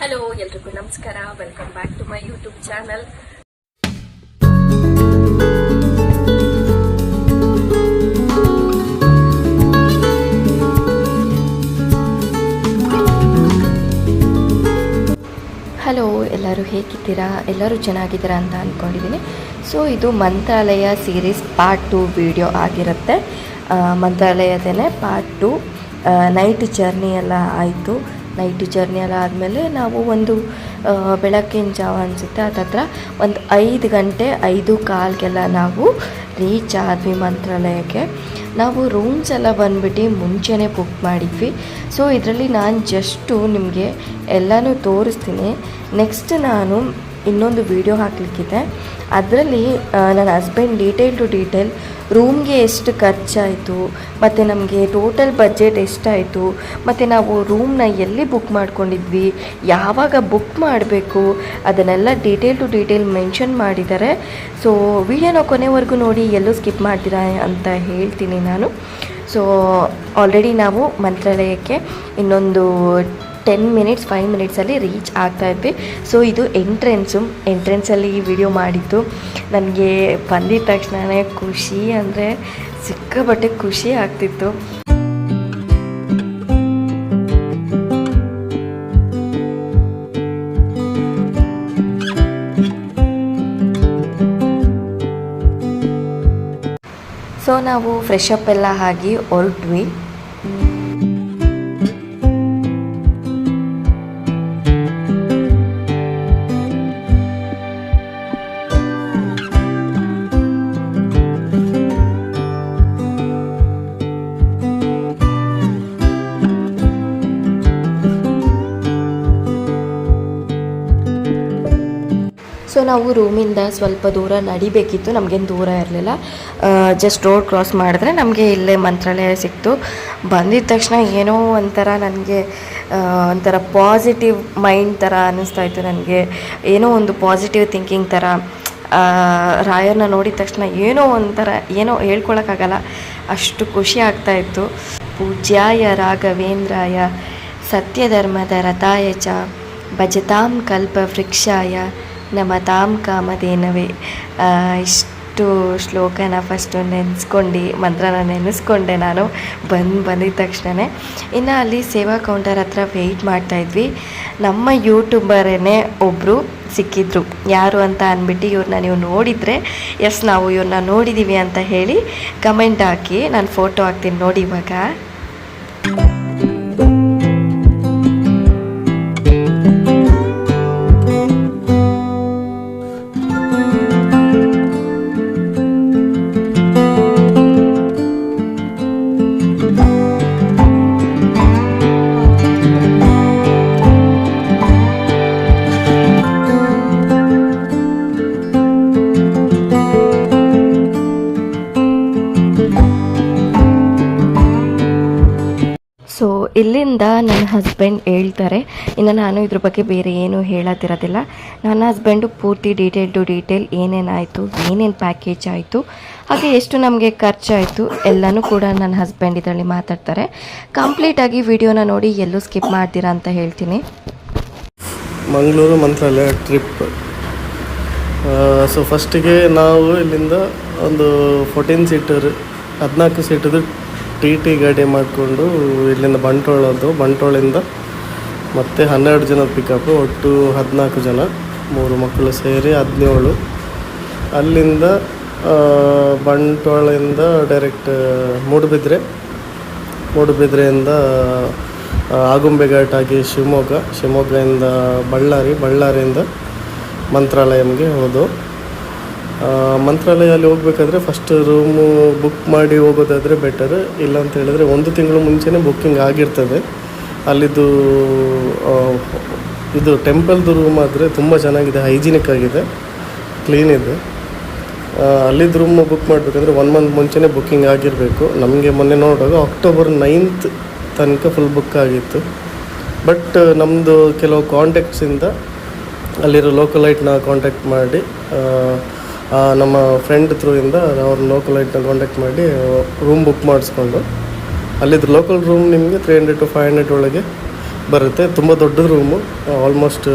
Hello ಎಲ್ರಿಗೂ ನಮಸ್ಕಾರ. Welcome back to my YouTube channel hello ಎಲ್ಲರೂ ಹೇಗಿದ್ದೀರಾ? ಎಲ್ಲರೂ ಚೆನ್ನಾಗಿದ್ದೀರಾ ಅಂತ ಅಂದ್ಕೊಂಡಿದ್ದೀನಿ ಸೊ ಇದು Mantralaya series part two video ಆಗಿರುತ್ತೆ. ಮಂತ್ರಾಲಯದೇ ಪಾರ್ಟ್ ಟು ನೈಟ್ ಜರ್ನಿ ಎಲ್ಲ ಆಯಿತು. ನೈಟ್ ಜರ್ನಿ ಎಲ್ಲ ಆದಮೇಲೆ ನಾವು ಒಂದು ಬೆಳಕಿನ ಜಾವ ಅನಿಸುತ್ತೆ. ಅದತ್ರ ಒಂದು ಐದು ಗಂಟೆ ಐದು ಕಾಲ್ಗೆಲ್ಲ ನಾವು ರೀಚ್ ಆದ್ವಿ ಮಂತ್ರಾಲಯಕ್ಕೆ. ನಾವು ರೂಮ್ಸ್ ಎಲ್ಲ ಬಂದ್ಬಿಟ್ಟು ಮುಂಚೆನೇ ಬುಕ್ ಮಾಡಿದ್ವಿ. ಸೊ ಇದರಲ್ಲಿ ನಾನು ಜಸ್ಟು ನಿಮಗೆ ಎಲ್ಲನೂ ತೋರಿಸ್ತೀನಿ. ನೆಕ್ಸ್ಟ್ ನಾನು ಇನ್ನೊಂದು ವಿಡಿಯೋ ಹಾಕಲಿಕ್ಕಿದೆ. ಅದರಲ್ಲಿ ನನ್ನ ಹಸ್ಬೆಂಡ್ ಡೀಟೇಲ್ ಟು ಡೀಟೇಲ್ ರೂಮ್ಗೆ ಎಷ್ಟು ಖರ್ಚಾಯಿತು, ಮತ್ತು ನಮಗೆ ಟೋಟಲ್ ಬಜೆಟ್ ಎಷ್ಟಾಯಿತು, ಮತ್ತು ನಾವು ರೂಮ್ನ ಎಲ್ಲಿ ಬುಕ್ ಮಾಡ್ಕೊಂಡಿದ್ವಿ, ಯಾವಾಗ ಬುಕ್ ಮಾಡಬೇಕು, ಅದನ್ನೆಲ್ಲ ಡೀಟೇಲ್ ಟು ಡೀಟೇಲ್ ಮೆನ್ಷನ್ ಮಾಡಿದ್ದಾರೆ. ಸೊ ವಿಡಿಯೋನ ಕೊನೆವರೆಗೂ ನೋಡಿ ಎಲ್ಲೂ ಸ್ಕಿಪ್ ಮಾಡ್ತೀರಾ ಅಂತ ಹೇಳ್ತೀನಿ ನಾನು. ಸೊ ಆಲ್ರೆಡಿ ನಾವು ಮಂತ್ರಾಲಯಕ್ಕೆ ಇನ್ನೊಂದು ಟೆನ್ ಮಿನಿಟ್ಸ್ ಫೈವ್ ಮಿನಿಟ್ಸಲ್ಲಿ ರೀಚ್ ಆಗ್ತಾ ಇದ್ವಿ. ಸೊ ಇದು ಎಂಟ್ರೆನ್ಸು ಎಂಟ್ರೆನ್ಸಲ್ಲಿ ಈ ವಿಡಿಯೋ ಮಾಡಿದ್ದು. ನನಗೆ ಬಂದಿದ ತಕ್ಷಣವೇ ಖುಷಿ ಅಂದರೆ ಸಿಕ್ಕಾಪಟ್ಟೆ ಖುಷಿ ಆಗ್ತಿತ್ತು. ಸೊ ನಾವು ಫ್ರೆಶ್ ಅಪ್ ಎಲ್ಲ ಆಗಿ ಹೊರಟ್ವಿ. ನಾವು ರೂಮಿಂದ ಸ್ವಲ್ಪ ದೂರ ನಡಿಬೇಕಿತ್ತು, ನಮಗೇನು ದೂರ ಇರಲಿಲ್ಲ. ಜಸ್ಟ್ ರೋಡ್ ಕ್ರಾಸ್ ಮಾಡಿದ್ರೆ ನಮಗೆ ಇಲ್ಲೇ ಮಂತ್ರಾಲಯ ಸಿಕ್ತು. ಬಂದಿದ ತಕ್ಷಣ ಏನೋ ಒಂಥರ ನನಗೆ ಒಂಥರ ಪಾಸಿಟಿವ್ ಮೈಂಡ್ ಥರ ಅನ್ನಿಸ್ತಾ ಇತ್ತು ನನಗೆ. ಏನೋ ಒಂದು ಪಾಸಿಟಿವ್ ಥಿಂಕಿಂಗ್ ಥರ ರಾಯರನ್ನ ನೋಡಿದ ತಕ್ಷಣ ಏನೋ ಒಂಥರ, ಏನೋ ಹೇಳ್ಕೊಳಕ್ಕಾಗಲ್ಲ, ಅಷ್ಟು ಖುಷಿ ಆಗ್ತಾ ಇತ್ತು. ಪೂಜ್ಯಾಯ ರಾಘವೇಂದ್ರಾಯ, ಸತ್ಯಧರ್ಮದ ರಥಾಯ ಚ, ಭಜತಾಂ ಕಲ್ಪ ವೃಕ್ಷಾಯ ನಮತಾಂ ಕಾಮಧೇನವೇ. ಕಾಮದೇನವೇ ಇಷ್ಟು ಶ್ಲೋಕನ ಫಸ್ಟು ನೆನೆಸ್ಕೊಂಡು, ಮಂತ್ರನ ನೆನೆಸ್ಕೊಂಡೆ ನಾನು, ಬಂದು ಬಂದಿದ ತಕ್ಷಣವೇ ಇನ್ನು ಅಲ್ಲಿ ಸೇವಾ ಕೌಂಟರ್ ಹತ್ರ ವೆಯ್ಟ್ ಮಾಡ್ತಾಯಿದ್ವಿ ನಮ್ಮ ಯೂಟ್ಯೂಬರೇ ಒಬ್ಬರು ಸಿಕ್ಕಿದ್ರು. ಯಾರು ಅಂತ ಅಂದ್ಬಿಟ್ಟು ಇವ್ರನ್ನ ನೀವು ನೋಡಿದರೆ ಎಸ್ ನಾವು ಇವ್ರನ್ನ ನೋಡಿದ್ದೀವಿ ಅಂತ ಹೇಳಿ ಕಮೆಂಟ್ ಹಾಕಿ, ನಾನು ಫೋಟೋ ಹಾಕ್ತೀನಿ ನೋಡಿ ಇವಾಗ. ಇಲ್ಲಿಂದ ನನ್ನ ಹಸ್ಬೆಂಡ್ ಹೇಳ್ತಾರೆ. ಇನ್ನು ನಾನು ಇದ್ರ ಬಗ್ಗೆ ಬೇರೆ ಏನೂ ಹೇಳತ್ತಿರೋದಿಲ್ಲ ನನ್ನ ಹಸ್ಬೆಂಡು ಪೂರ್ತಿ ಡೀಟೇಲ್ ಟು ಡೀಟೇಲ್ ಏನೇನಾಯಿತು, ಏನೇನು ಪ್ಯಾಕೇಜ್ ಆಯಿತು, ಹಾಗೆ ಎಷ್ಟು ನಮಗೆ ಖರ್ಚಾಯಿತು, ಎಲ್ಲನೂ ಕೂಡ ನನ್ನ ಹಸ್ಬೆಂಡ್ ಇದರಲ್ಲಿ ಮಾತಾಡ್ತಾರೆ. ಕಂಪ್ಲೀಟಾಗಿ ವಿಡಿಯೋನ ನೋಡಿ ಎಲ್ಲೂ ಸ್ಕಿಪ್ ಮಾಡ್ತೀರಾ ಅಂತ ಹೇಳ್ತೀನಿ. ಮಂಗಳೂರು ಮಂತ್ರಾಲಯ ಟ್ರಿಪ್ ಸೊ ಫಸ್ಟಿಗೆ ನಾವು ಇಲ್ಲಿಂದ ಒಂದು ಫೋರ್ಟೀನ್ ಸೀಟರ್ ಹದಿನಾಲ್ಕು ಸೀಟದು ಟಿ ಟಿ ಗಾಡಿ ಮಾಡಿಕೊಂಡು ಇಲ್ಲಿಂದ ಬಂಟೋಳದ್ದು ಬಂಟೋಳಿಂದ ಮತ್ತೆ ಹನ್ನೆರಡು ಜನ ಪಿಕಪ್ ಒಟ್ಟು ಹದಿನಾಲ್ಕು ಜನ, ಮೂರು ಮಕ್ಕಳು ಸೇರಿ ಹದಿನೇಳು. ಅಲ್ಲಿಂದ ಬಂಟೋಳಿಂದ ಡೈರೆಕ್ಟ್ ಮೂಡುಬಿದ್ರೆ, ಮೂಡುಬಿದ್ರೆಯಿಂದ ಆಗುಂಬೆ ಘಾಟ್ ಆಗಿ ಶಿವಮೊಗ್ಗ, ಶಿವಮೊಗ್ಗದಿಂದ ಬಳ್ಳಾರಿ, ಬಳ್ಳಾರಿಯಿಂದ ಮಂತ್ರಾಲಯಂಗೆ ಹೋದವು ಆ, ಮಂತ್ರಾಲಯಲ್ಲಿ ಹೋಗ್ಬೇಕಾದ್ರೆ ಫಸ್ಟ್ ರೂಮು ಬುಕ್ ಮಾಡಿ ಹೋಗೋದಾದರೆ ಬೆಟರ್ ಇಲ್ಲ ಅಂತ ಹೇಳಿದ್ರೆ ಒಂದು ತಿಂಗಳು ಮುಂಚೆನೇ ಬುಕ್ಕಿಂಗ್ ಆಗಿರ್ತದೆ. ಅಲ್ಲಿದ್ದು ಇದು ಟೆಂಪಲ್ದು ರೂಮ್ ಆದರೆ ತುಂಬ ಚೆನ್ನಾಗಿದೆ ಹೈಜಿನಿಕ್ ಆಗಿದೆ ಕ್ಲೀನ್ ಇದೆ. ಅಲ್ಲಿದ್ದು ರೂಮ್ ಬುಕ್ ಮಾಡಬೇಕಂದ್ರೆ ಒನ್ ಮಂತ್ ಮುಂಚೆನೇ ಬುಕ್ಕಿಂಗ್ ಆಗಿರಬೇಕು. ನಮಗೆ ಮೊನ್ನೆ ನೋಡುವಾಗ ಅಕ್ಟೋಬರ್ ನೈನ್ತ್ ತನಕ ಫುಲ್ ಬುಕ್ ಆಗಿತ್ತು. ಬಟ್ ನಮ್ಮದು ಕೆಲವು ಕಾಂಟ್ಯಾಕ್ಟ್ಸಿಂದ ಅಲ್ಲಿರೋ ಲೋಕಲೈಟ್ನ ಕಾಂಟ್ಯಾಕ್ಟ್ ಮಾಡಿ ನಮ್ಮ ಫ್ರೆಂಡ್ ಥ್ರೂಯಿಂದ ಅವ್ರ ಲೋಕಲೈಟ್ನ ಕಾಂಟ್ಯಾಕ್ಟ್ ಮಾಡಿ ರೂಮ್ ಬುಕ್ ಮಾಡಿಸ್ಕೊಂಡು ಅಲ್ಲಿದ್ದು ಲೋಕಲ್ ರೂಮ್ ನಿಮಗೆ three hundred to five hundred ಒಳಗೆ ಬರುತ್ತೆ. ತುಂಬ ದೊಡ್ಡ ರೂಮು ಆಲ್ಮೋಸ್ಟ್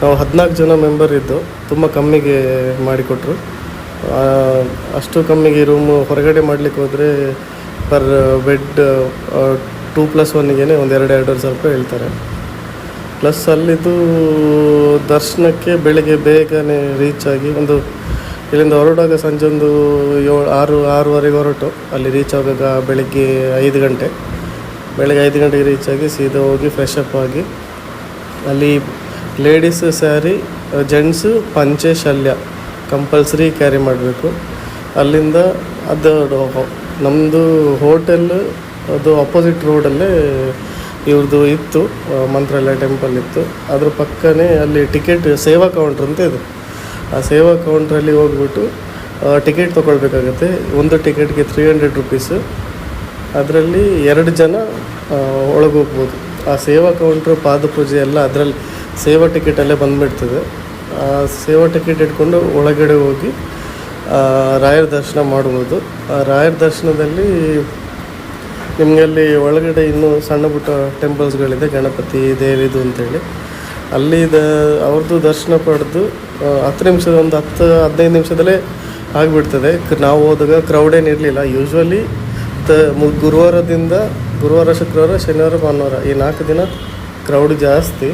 ನಾವು ಹದಿನಾಲ್ಕು ಜನ ಮೆಂಬರ್ ಇದ್ದು, ತುಂಬ ಕಮ್ಮಿಗೆ ಮಾಡಿಕೊಟ್ರು. ಅಷ್ಟು ಕಮ್ಮಿಗೆ ರೂಮು ಹೊರಗಡೆ ಮಾಡಲಿಕ್ಕೆ ಹೋದರೆ ಪರ್ ಬೆಡ್ ಟೂ ಪ್ಲಸ್ ಒನ್ಗೇನೆ ಒಂದು ಎರಡು ಎರಡು ಸಾವಿರ ರೂಪಾಯಿ ಹೇಳ್ತಾರೆ. ಪ್ಲಸ್ ಅಲ್ಲಿದ್ದು ದರ್ಶನಕ್ಕೆ ಬೆಳಗ್ಗೆ ಬೇಗನೆ ರೀಚ್ ಆಗಿ ಒಂದು ಇಲ್ಲಿಂದ ಹೊರಡುವಾಗ ಸಂಜೆ ಒಂದು ಏಳು, ಆರು, ಆರೂವರೆಗೆ ಹೊರಟು. ಅಲ್ಲಿ ರೀಚ್ ಆಗುವಾಗ ಬೆಳಿಗ್ಗೆ ಐದು ಗಂಟೆ. ಬೆಳಗ್ಗೆ ಐದು ಗಂಟೆಗೆ ರೀಚ್ ಆಗಿ ಸೀದಾ ಹೋಗಿ ಫ್ರೆಶ್ ಅಪ್ ಆಗಿ ಅಲ್ಲಿ ಲೇಡೀಸ್ ಸ್ಯಾರಿ ಜೆಂಟ್ಸು ಪಂಚೆ ಶಲ್ಯ ಕಂಪಲ್ಸರಿ ಕ್ಯಾರಿ ಮಾಡಬೇಕು. ಅಲ್ಲಿಂದ ಅದು ನಮ್ಮದು ಹೋಟೆಲ್ ಅದು ಅಪೋಸಿಟ್ ರೋಡಲ್ಲೇ ಇವ್ರದ್ದು ಇತ್ತು, ಮಂತ್ರಾಲಯ ಟೆಂಪಲ್ ಇತ್ತು. ಅದ್ರ ಪಕ್ಕನೇ ಅಲ್ಲಿ ಟಿಕೆಟ್ ಸೇವಾ ಕೌಂಟ್ರ್ ಅಂತ ಇದೆ. ಆ ಸೇವಾ ಕೌಂಟ್ರಲ್ಲಿ ಹೋಗ್ಬಿಟ್ಟು ಟಿಕೆಟ್ ತೊಗೊಳ್ಬೇಕಾಗತ್ತೆ. ಒಂದು ಟಿಕೆಟ್ಗೆ ತ್ರೀ ಹಂಡ್ರೆಡ್ ರುಪೀಸು ಅದರಲ್ಲಿ ಎರಡು ಜನ ಒಳಗೋಗ್ಬೋದು. ಆ ಸೇವಾ ಕೌಂಟ್ರ್, ಪಾದಪೂಜೆ ಎಲ್ಲ ಅದರಲ್ಲಿ ಸೇವಾ ಟಿಕೆಟಲ್ಲೇ ಬಂದುಬಿಡ್ತದೆ. ಆ ಸೇವಾ ಟಿಕೆಟ್ ಇಟ್ಕೊಂಡು ಒಳಗಡೆ ಹೋಗಿ ರಾಯರ ದರ್ಶನ ಮಾಡ್ಬೋದು. ಆ ರಾಯರ ದರ್ಶನದಲ್ಲಿ ನಿಮಗೆ ಅಲ್ಲಿ ಒಳಗಡೆ ಇನ್ನೂ ಸಣ್ಣ ಪುಟ್ಟ ಟೆಂಪಲ್ಸ್ಗಳಿದೆ ಗಣಪತಿ, ದೇವಿದು ಅಂತೇಳಿ. ಅಲ್ಲಿ ದ ಅವ್ರದ್ದು ದರ್ಶನ ಪಡೆದು ಹತ್ತು ನಿಮಿಷದ ಒಂದು ಹತ್ತು ಹದಿನೈದು ನಿಮಿಷದಲ್ಲೇ ಆಗಿಬಿಡ್ತದೆ. ಕ- ನಾವು ಹೋದಾಗ ಕ್ರೌಡ್ ಏನು ಇರಲಿಲ್ಲ. ಯೂಶ್ವಲಿ ತ ಗುರುವಾರದಿಂದ ಗುರುವಾರ ಶುಕ್ರವಾರ ಶನಿವಾರ ಭಾನುವಾರ ಈ ನಾಲ್ಕು ದಿನ ಕ್ರೌಡ್ ಜಾಸ್ತಿ.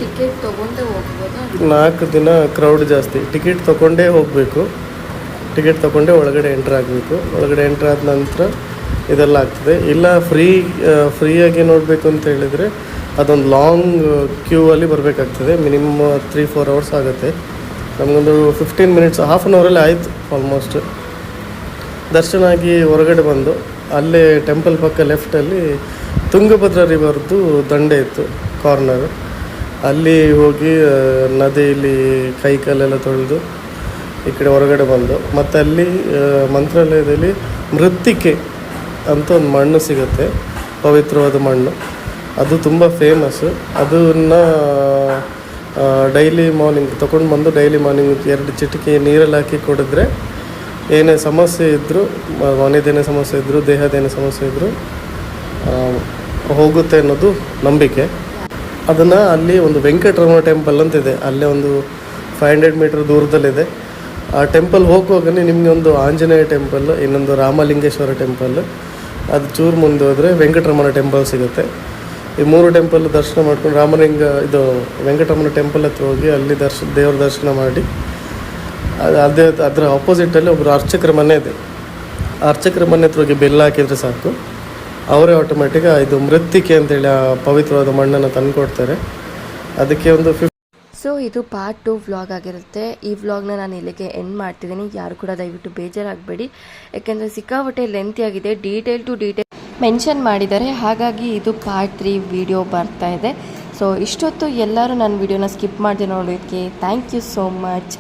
ನಾಲ್ಕು ದಿನ ಕ್ರೌಡ್ ಜಾಸ್ತಿ. ಟಿಕೆಟ್ ತೊಗೊಂಡೇ ಹೋಗಬೇಕು. ಟಿಕೆಟ್ ತೊಗೊಂಡೇ ಒಳಗಡೆ ಎಂಟ್ರ್ ಆಗಬೇಕು. ಒಳಗಡೆ ಎಂಟ್ರ್ ಆದ ನಂತರ ಇದೆಲ್ಲ ಆಗ್ತದೆ. ಇಲ್ಲ ಫ್ರೀ ಫ್ರೀಯಾಗಿ ನೋಡಬೇಕು ಅಂತ ಹೇಳಿದರೆ ಅದೊಂದು ಲಾಂಗ್ ಕ್ಯೂ ಅಲ್ಲಿ ಬರಬೇಕಾಗ್ತದೆ. ಮಿನಿಮಮ್ ತ್ರೀ ಫೋರ್ ಅವರ್ಸ್ ಆಗುತ್ತೆ. ನಮಗೊಂದು ಫಿಫ್ಟೀನ್ ಮಿನಿಟ್ಸ್ ಹಾಫ್ ಆನ್ ಅವರಲ್ಲಿ ಆಯಿತು ಆಲ್ಮೋಸ್ಟ್ ದರ್ಶನ ಆಗಿ ಹೊರಗಡೆ ಬಂದು, ಅಲ್ಲೇ ಟೆಂಪಲ್ ಪಕ್ಕ ಲೆಫ್ಟಲ್ಲಿ ತುಂಗಭದ್ರಾ ರಿವರ್ದು ದಂಡೆ ಇತ್ತು ಕಾರ್ನರ್ ಅಲ್ಲಿ ಹೋಗಿ ನದಿಯಲ್ಲಿ ಕೈ ಕಾಲೆಲ್ಲ ತೊಳೆದು ಈ ಕಡೆ ಹೊರಗಡೆ ಬಂದು ಮತ್ತು ಅಲ್ಲಿ ಮಂತ್ರಾಲಯದಲ್ಲಿ ಮೃತ್ತಿಕೆ ಅಂತ ಒಂದು ಮಣ್ಣು ಸಿಗುತ್ತೆ, ಪವಿತ್ರವಾದ ಮಣ್ಣು. ಅದು ತುಂಬ ಫೇಮಸ್ಸು ಅದನ್ನು ಡೈಲಿ ಮಾರ್ನಿಂಗ್ ತೊಗೊಂಡು ಬಂದು ಡೈಲಿ ಮಾರ್ನಿಂಗ್ ಎರಡು ಚಿಟಿಕೆ ನೀರಲ್ಲಿ ಹಾಕಿ ಕುಡಿದ್ರೆ ಏನೇ ಸಮಸ್ಯೆ ಇದ್ದರೂ ಮನೆದೇನೇ ಸಮಸ್ಯೆ ಇದ್ದರೂ ದೇಹದೇನೇ ಸಮಸ್ಯೆ ಇದ್ದರೂ ಹೋಗುತ್ತೆ ಅನ್ನೋದು ನಂಬಿಕೆ. ಅದನ್ನು ಅಲ್ಲಿ ಒಂದು ವೆಂಕಟರಮಣ ಟೆಂಪಲ್ ಅಂತ ಇದೆ. ಅಲ್ಲೇ ಒಂದು ಫೈವ್ ಹಂಡ್ರೆಡ್ ಮೀಟರ್ ದೂರದಲ್ಲಿದೆ. ಆ ಟೆಂಪಲ್ ಹೋಗುವಾಗನೇ ನಿಮಗೆ ಒಂದು ಆಂಜನೇಯ ಟೆಂಪಲ್ ಇನ್ನೊಂದು ರಾಮಲಿಂಗೇಶ್ವರ ಟೆಂಪಲ್ ಅದು ಚೂರು ಮುಂದೆ ಹೋದರೆ ವೆಂಕಟರಮಣ ಟೆಂಪಲ್ ಸಿಗುತ್ತೆ. ಈ ಮೂರು ಟೆಂಪಲ್ ದರ್ಶನ ಮಾಡ್ಕೊಂಡು ರಾಮಲಿಂಗ, ಇದು ವೆಂಕಟರಮಣ ಟೆಂಪಲ್ ಹತ್ರ ಹೋಗಿ ಅಲ್ಲಿ ದರ್ಶ, ದೇವ್ರ ದರ್ಶನ ಮಾಡಿ, ಅದು ಅದೇ ಅದರ ಆಪೋಸಿಟಲ್ಲಿ ಒಬ್ಬರು ಅರ್ಚಕರ ಮನೆ ಇದೆ. ಅರ್ಚಕರ ಮನೆ ಹತ್ರ ಹೋಗಿ ಬೆಲ್ಲ ಹಾಕಿದರೆ ಸಾಕು. ಅವರೇ ಆಟೋಮೆಟಿಕ್ ಇದು ಮೃತ್ತಿಕೆ ಅಂತೇಳಿ ಆ ಪವಿತ್ರವಾದ ಮಣ್ಣನ್ನು ತಂದು ಕೊಡ್ತಾರೆ ಅದಕ್ಕೆ ಒಂದು ಫಿಫ್ ಸೊ ಇದು ಪಾರ್ಟ್ ಟು ವ್ಲಾಗ್ ಆಗಿರುತ್ತೆ. ಈ ವ್ಲಾಗ್ನ ನಾನು ಇಲ್ಲಿಗೆ ಎಂಡ್ ಮಾಡ್ತಿದ್ದೀನಿ. ಯಾರು ಕೂಡ ದಯವಿಟ್ಟು ಬೇಜಾರಾಗಬೇಡಿ. ಯಾಕೆಂದರೆ ಸಿಕ್ಕಾಪಟ್ಟೆ ಲೆಂತಿ ಆಗಿದೆ. ಡೀಟೇಲ್ ಟು ಡೀಟೇಲ್ ಮೆನ್ಷನ್ ಮಾಡಿದ್ದಾರೆ. ಹಾಗಾಗಿ ಇದು ಪಾರ್ಟ್ ತ್ರೀ ವಿಡಿಯೋ ಬರ್ತಾ ಇದೆ. ಸೊ, ಇಷ್ಟೊತ್ತು ಎಲ್ಲರೂ ನನ್ನ ವಿಡಿಯೋನ ಸ್ಕಿಪ್ ಮಾಡಿದೆ ನೋಡೋದಕ್ಕೆ ಥ್ಯಾಂಕ್ ಯು ಸೋ ಮಚ್.